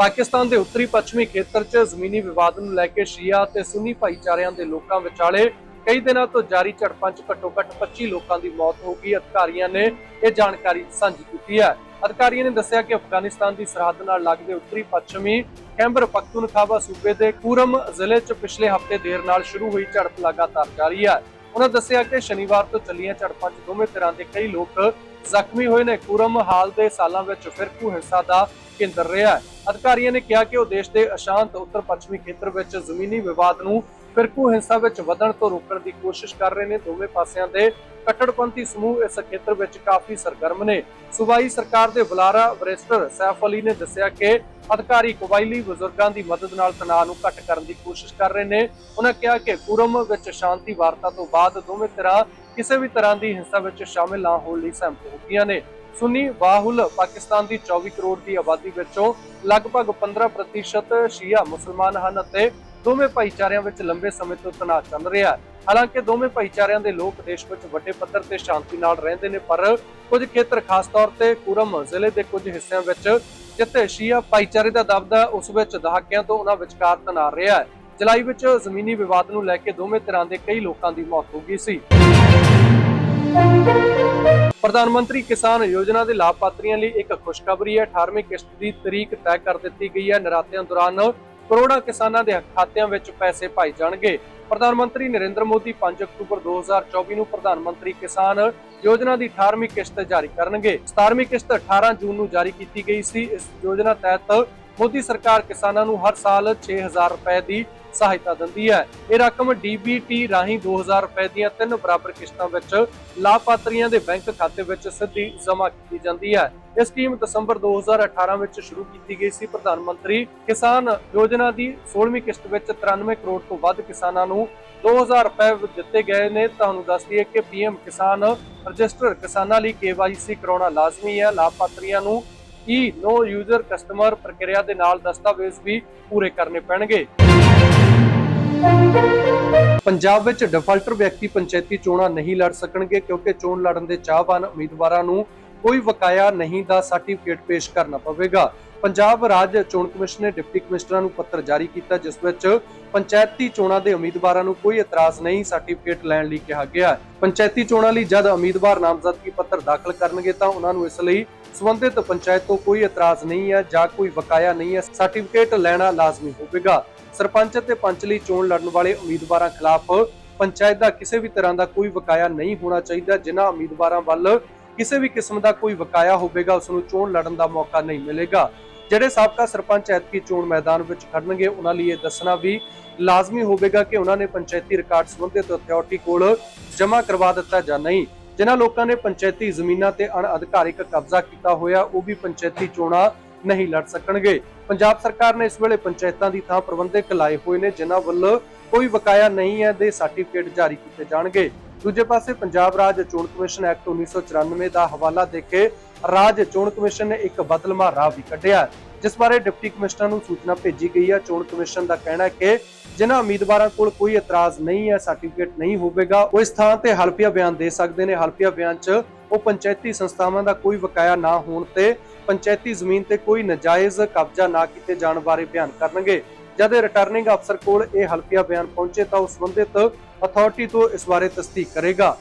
ਪਾਕਿਸਤਾਨ ਦੇ ਉੱਤਰੀ ਪੱਛਮੀ ਖੇਤਰ 'ਚ ਜ਼ਮੀਨੀ ਵਿਵਾਦ ਨੂੰ ਲੈ ਕੇ ਸ਼ੀਆ ਤੇ ਸੁੰਨੀ ਭਾਈਚਾਰਿਆਂ ਦੇ ਲੋਕਾਂ ਵਿਚਾਲੇ ਕਈ ਦਿਨਾਂ ਤੋਂ ਜਾਰੀ ਝੜਪਾਂ 'ਚ ਘੱਟੋ-ਘੱਟ 25 ਲੋਕਾਂ ਦੀ ਮੌਤ ਹੋ ਗਈ। ਅਧਿਕਾਰੀਆਂ ਨੇ ਇਹ ਜਾਣਕਾਰੀ ਸਾਂਝੀ ਕੀਤੀ ਹੈ। ਅਧਿਕਾਰੀਆਂ ਨੇ ਦੱਸਿਆ ਕਿ ਅਫਗਾਨਿਸਤਾਨ ਦੀ ਸਰਹੱਦ ਨਾਲ ਲੱਗਦੇ ਉੱਤਰੀ ਪੱਛਮੀ ਖੈਬਰ ਪਖਤੂਨਖਾਵਾ ਸੂਬੇ ਦੇ ਕੂਰਮ ਜ਼ਿਲ੍ਹੇ 'ਚ ਪਿਛਲੇ ਹਫ਼ਤੇ ਦੇਰ ਨਾਲ ਸ਼ੁਰੂ ਹੋਈ ਝੜਪ ਲਗਾਤਾਰ ਜਾਰੀ ਹੈ। ਉਹਨਾਂ ਦੱਸਿਆ ਕਿ ਸ਼ਨੀਵਾਰ ਤੋਂ ਚੱਲੀਆਂ ਝੜਪਾਂ 'ਚ ਦੋਵੇਂ ਤਰ੍ਹਾਂ ਦੇ ਕਈ ਲੋਕ ਜ਼ਖਮੀ ਹੋਏ ਨੇ। ਕੂਰਮ ਹਾਲ ਦੇ ਸਾਲਾਂ ਵਿੱਚ ਫਿਰਕੂ ਹਿੰਸਾ ਦਾ ਕੇਂਦਰ ਰਿਹਾ ਹੈ। ਅਧਿਕਾਰੀਆਂ ਨੇ ਕਿਹਾ ਕਿ ਉਹ ਦੇਸ਼ ਦੇ ਅਸ਼ਾਂਤ ਉੱਤਰ ਪੱਛਮੀ ਖੇਤਰ ਵਿੱਚ ਜ਼ਮੀਨੀ ਵਿਵਾਦ ਨੂੰ ਫਿਰਕੂ ਹਿੰਸਾ ਵਿੱਚ ਵਧਣ ਤੋਂ ਰੋਕਣ ਦੀ ਕੋਸ਼ਿਸ਼ ਕਰ ਰਹੇ ਨੇ। ਦੋਵੇਂ ਪਾਸਿਆਂ ਦੇ ਕੱਟੜਪੰਥੀ ਸਮੂਹ ਇਸ ਖੇਤਰ ਵਿੱਚ ਕਾਫੀ ਸਰਗਰਮ ਨੇ। ਸੂਬਾਈ ਸਰਕਾਰ ਦੇ ਬੁਲਾਰਾ ਵਰਿਸਟਰ ਸੈਫ ਅਲੀ ਨੇ ਦੱਸਿਆ ਕਿ ਅਧਿਕਾਰੀ ਕਬਾਇਲੀ ਬਜ਼ੁਰਗਾਂ ਦੀ ਮਦਦ ਨਾਲ ਤਣਾਅ ਨੂੰ ਘੱਟ ਕਰਨ ਦੀ ਕੋਸ਼ਿਸ਼ ਕਰ ਰਹੇ ਨੇ। ਉਹਨਾਂ ਕਿਹਾ ਕਿ ਕੁਰਮ ਵਿੱਚ ਸ਼ਾਂਤੀ ਵਾਰਤਾ ਤੋਂ ਬਾਅਦ ਦੋਵੇਂ ਧਿਰਾਂ ਕਿਸੇ ਵੀ ਤਰ੍ਹਾਂ ਦੀ ਹਿੰਸਾ ਵਿੱਚ ਸ਼ਾਮਿਲ ਨਾ ਹੋਣ ਲਈ ਸਹਿਮਤ ਹੋ ਗਈਆਂ ਨੇ। ਸੁੰਨੀ ਵਾਹੁਲ ਪਾਕਿਸਤਾਨ ਦੀ 24 ਕਰੋੜ ਦੀ ਆਬਾਦੀ ਵਿੱਚੋਂ ਲਗਭਗ 15% ਸ਼ੀਆ ਮੁਸਲਮਾਨ ਹਨ ਅਤੇ ਦੋਵੇਂ ਭਾਈਚਾਰਿਆਂ ਵਿੱਚ ਲੰਬੇ ਸਮੇਂ ਤੋਂ ਤਣਾਅ ਚੱਲ ਰਿਹਾ ਹੈ। ਹਾਲਾਂਕਿ ਦੋਵੇਂ ਭਾਈਚਾਰਿਆਂ ਦੇ ਲੋਕ ਦੇਸ਼ ਵਿੱਚ ਵੱਡੇ ਪੱਧਰ ਤੇ ਸ਼ਾਂਤੀ ਨਾਲ ਰਹਿੰਦੇ ਨੇ, ਪਰ ਕੁਝ ਖੇਤਰ ਖਾਸ ਤੌਰ ਤੇ ਕੁਰਮ ਜ਼ਿਲ੍ਹੇ ਦੇ ਕੁਝ ਹਿੱਸਿਆਂ ਵਿੱਚ ਜਿੱਥੇ ਸ਼ੀਆ ਭਾਈਚਾਰੇ ਦਾ ਦਬਦਬਾ ਉਸ ਵਿੱਚ ਦਹਾਕਿਆਂ ਤੋਂ ਉਹਨਾਂ ਵਿਚਕਾਰ ਤਣਾਅ ਰਿਹਾ ਹੈ। ਜੁਲਾਈ ਵਿੱਚ ਜ਼ਮੀਨੀ ਵਿਵਾਦ ਨੂੰ ਲੈ ਕੇ ਦੋਵੇਂ ਤਰ੍ਹਾਂ ਦੇ ਕਈ ਲੋਕਾਂ ਦੀ ਮੌਤ ਹੋ ਗਈ ਸੀ। ਪ੍ਰਧਾਨ ਮੰਤਰੀ ਕਿਸਾਨ ਯੋਜਨਾ ਦੇ ਲਾਭਪਾਤਰੀਆਂ ਲਈ ਇੱਕ ਖੁਸ਼ਖਬਰੀ ਹੈ। 18ਵੀਂ ਕਿਸ਼ਤ ਦੀ ਤਰੀਕ ਤੈਅ ਕਰ ਦਿੱਤੀ ਗਈ ਹੈ। ਨਰਾਤਿਆਂ ਦੌਰਾਨ ਕਰੋੜਾਂ ਕਿਸਾਨਾਂ ਦੇ ਖਾਤਿਆਂ ਵਿੱਚ ਪੈਸੇ ਪਾਏ ਜਾਣਗੇ। ਪ੍ਰਧਾਨ ਮੰਤਰੀ ਨਰਿੰਦਰ ਮੋਦੀ 5 ਅਕਤੂਬਰ 2024 ਨੂੰ ਪ੍ਰਧਾਨ ਮੰਤਰੀ ਕਿਸਾਨ ਯੋਜਨਾ ਦੀ 18ਵੀਂ ਕਿਸ਼ਤ ਜਾਰੀ ਕਰਨਗੇ। 17ਵੀਂ ਕਿਸ਼ਤ 18 ਜੂਨ ਨੂੰ ਜਾਰੀ ਕੀਤੀ ਗਈ ਸੀ। ਇਸ ਯੋਜਨਾ ਤਹਿਤ ਮੋਦੀ ਸਰਕਾਰ ਕਿਸਾਨਾਂ ਨੂੰ ਹਰ ਸਾਲ 6000 ਰੁਪਏ ਦੀ ਸਹਾਇਤਾ ਦਿੰਦੀ ਹੈ। ਇਹ ਰਕਮ ਡੀਬੀਟੀ ਰਾਹੀਂ 2000 ਰੁਪਏ ਦੀਆਂ ਤਿੰਨ ਬਰਾਬਰ ਕਿਸ਼ਤਾਂ ਵਿੱਚ ਲਾਭਪਾਤਰੀਆਂ ਦੇ ਬੈਂਕ ਖਾਤੇ ਵਿੱਚ ਸਿੱਧੀ ਜਮ੍ਹਾਂ ਕੀਤੀ ਜਾਂਦੀ ਹੈ। ਇਹ ਸਕੀਮ ਦਸੰਬਰ 2018 ਵਿੱਚ ਸ਼ੁਰੂ ਕੀਤੀ ਗਈ ਸੀ। ਪ੍ਰਧਾਨ ਮੰਤਰੀ ਕਿਸਾਨ ਯੋਜਨਾ ਦੀ 16ਵੀਂ ਕਿਸ਼ਤ ਵਿੱਚ 93 ਕਰੋੜ ਤੋਂ ਵੱਧ ਕਿਸਾਨਾਂ ਨੂੰ 2000 ਰੁਪਏ ਦਿੱਤੇ ਗਏ ਨੇ। ਤੁਹਾਨੂੰ ਦੱਸ ਦਈਏ ਕਿ ਪੀਐਮ ਕਿਸਾਨ ਰਜਿਸਟਰ ਕਿਸਾਨਾਂ ਲਈ ਕੇਵਾਈਸੀ ਕਰਾਉਣਾ ਲਾਜ਼ਮੀ ਹੈ। ਲਾਭਪਾਤਰੀਆਂ ਨੂੰ ਈ ਨੋ ਯੂਜ਼ਰ ਕਸਟਮਰ ਪ੍ਰਕਿਰਿਆ ਦੇ ਨਾਲ ਦਸਤਾਵੇਜ਼ ਵੀ ਪੂਰੇ ਕਰਨੇ ਪੈਣਗੇ। ਪੰਜਾਬ ਵਿੱਚ ਡਿਫਾਲਟਰ ਵਿਅਕਤੀ ਪੰਚਾਇਤੀ ਚੋਣਾਂ ਨਹੀਂ ਲੜ ਸਕਣਗੇ ਕਿਉਂਕਿ ਚੋਣ ਲੜਨ ਦੇ ਚਾਹਵਾਨ ਉਮੀਦਵਾਰਾਂ ਨੂੰ ਕੋਈ ਵਕਾਇਆ ਨਹੀਂ ਦਾ ਸਰਟੀਫਿਕੇਟ ਪੇਸ਼ ਕਰਨਾ ਪਵੇਗਾ। ਪੰਜਾਬ ਰਾਜ ਚੋਣ ਕਮਿਸ਼ਨ ਨੇ ਡਿਪਟੀ ਕਮਿਸ਼ਨਰਾਂ ਨੂੰ ਪੱਤਰ ਜਾਰੀ ਕੀਤਾ, ਜਿਸ ਵਿੱਚ ਪੰਚਾਇਤੀ ਚੋਣਾਂ ਦੇ ਉਮੀਦਵਾਰਾਂ ਨੂੰ ਕੋਈ ਇਤਰਾਜ਼ ਨਹੀਂ ਸਰਟੀਫਿਕੇਟ ਲੈਣ ਲਈ ਕਿਹਾ ਗਿਆ ਪੰਚਾਇਤੀ ਚੋਣਾਂ ਲਈ ਜਦ ਉਮੀਦਵਾਰ ਨਾਮਜ਼ਦਗੀ ਪੱਤਰ ਦਾਖਲ ਕਰਨਗੇ ਤਾਂ ਉਹਨਾਂ ਨੂੰ ਇਸ ਲਈ ਸੰਬੰਧਿਤ ਪੰਚਾਇਤ ਤੋਂ ਕੋਈ ਇਤਰਾਜ਼ ਨਹੀਂ ਹੈ ਜਾਂ ਕੋਈ ਵਕਾਇਆ ਨਹੀਂ ਹੈ ਸਰਟੀਫਿਕੇਟ ਲੈਣਾ ਲਾਜ਼ਮੀ ਹੋਵੇਗਾ। ਸਰਪੰਚ ਅਤੇ ਪੰਚ ਲਈ ਚੋਣ ਲੜਨ ਵਾਲੇ ਉਮੀਦਵਾਰਾਂ ਖਿਲਾਫ ਪੰਚਾਇਤ ਦਾ ਕਿਸੇ ਵੀ ਤਰ੍ਹਾਂ ਦਾ ਕੋਈ ਵਕਾਇਆ ਨਹੀਂ ਹੋਣਾ ਚਾਹੀਦਾ। ਜਿਨ੍ਹਾਂ ਉਮੀਦਵਾਰਾਂ ਵੱਲ ਕਿਸੇ ਵੀ ਕਿਸਮ ਦਾ ਕੋਈ ਵਕਾਇਆ ਹੋਵੇਗਾ, ਉਸ ਨੂੰ ਚੋਣ ਲੜਨ ਦਾ ਮੌਕਾ ਨਹੀਂ ਮਿਲੇਗਾ। ਜਿਹੜੇ ਸਾਬਕਾ ਸਰਪੰਚ ਐਤਕੀ ਚੋਣ ਮੈਦਾਨ ਵਿੱਚ ਖੜਨਗੇ, ਉਹਨਾਂ ਲਈ ਇਹ ਦੱਸਣਾ ਵੀ ਲਾਜ਼ਮੀ ਹੋਵੇਗਾ ਕਿ ਉਹਨਾਂ ਨੇ ਪੰਚਾਇਤੀ ਰਿਕਾਰਡ ਸੰਬੰਧਿਤ ਅਥਾਰਟੀ ਕੋਲ ਜਮ੍ਹਾਂ ਕਰਵਾ ਦਿੱਤਾ ਜਾਂ ਨਹੀਂ। ਜਿਨ੍ਹਾਂ ਲੋਕਾਂ ਨੇ ਪੰਚਾਇਤੀ ਜ਼ਮੀਨਾਂ ਤੇ ਅਣਅਧਿਕਾਰਿਕ ਕਬਜ਼ਾ ਕੀਤਾ ਹੋਇਆ, ਉਹ ਵੀ ਪੰਚਾਇਤੀ ਚੋਣਾਂ ਨਹੀਂ ਲੜ ਸਕਣਗੇ। ਪੰਜਾਬ ਸਰਕਾਰ ਨੇ ਇਸ ਵੇਲੇ ਪੰਚਾਇਤਾਂ ਦੀ ਥਾਂ ਪ੍ਰਬੰਧਕ ਲਾਏ ਹੋਏ ਨੇ, ਜਿਨ੍ਹਾਂ ਵੱਲ ਕੋਈ ਵਕਾਇਆ ਨਹੀਂ ਹੈ ਦੇ ਸਰਟੀਫਿਕੇਟ ਜਾਰੀ ਕੀਤੇ ਜਾਣਗੇ। ਦੂਜੇ ਪਾਸੇ ਪੰਜਾਬ ਰਾਜ ਚੋਣ ਕਮਿਸ਼ਨ ਐਕਟ 1994 ਦਾ ਹਵਾਲਾ ਦੇ ਕੇ ਰਾਜ ਚੋਣ ਕਮਿਸ਼ਨ ਨੇ ਇੱਕ ਬਦਲਮਾ ਰਾਹ ਵੀ ਕੱਢਿਆ ਜਿਸ ਬਾਰੇ ਡਿਪਟੀ ਕਮਿਸ਼ਨਰ ਨੂੰ ਸੂਚਨਾ ਭੇਜੀ ਗਈ ਹੈ। ਚੋਣ ਕਮਿਸ਼ਨ ਦਾ ਕਹਿਣਾ ਹੈ ਕਿ ਜਿਨ੍ਹਾਂ ਉਮੀਦਵਾਰਾਂ ਕੋਲ ਕੋਈ ਇਤਰਾਜ਼ ਨਹੀਂ ਹੈ, ਸਰਟੀਫਿਕੇਟ ਨਹੀਂ ਹੋਵੇਗਾ, ਉਹ ਇਸ ਥਾਂ ਤੇ ਹਲਫੀਆ ਬਿਆਨ ਦੇ ਸਕਦੇ ਨੇ। ਹਲਫੀਆ ਬਿਆਨ 'ਚ ਉਹ ਪੰਚਾਇਤੀ ਸੰਸਥਾਵਾਂ ਦਾ ਕੋਈ ਵਕਾਇਆ ਨਾ ਹੋਣ ਤੇ ਪੰਚਾਇਤੀ ਜ਼ਮੀਨ ਤੇ ਕੋਈ ਨਜਾਇਜ਼ ਕਬਜ਼ਾ ਨਾ ਕੀਤੇ ਜਾਣ ਬਾਰੇ ਬਿਆਨ ਕਰਨਗੇ। ਜਦ ਰਿਟਰਨਿੰਗ ਅਫਸਰ ਕੋਲ ਇਹ ਹਲਫੀਆ ਬਿਆਨ ਪਹੁੰਚੇ ਤਾਂ ਉਹ ਸੰਬੰਧਿਤ ਅਥਾਰਟੀ ਤੋਂ ਇਸ ਬਾਰੇ ਤਸਦੀਕ ਕਰੇਗਾ।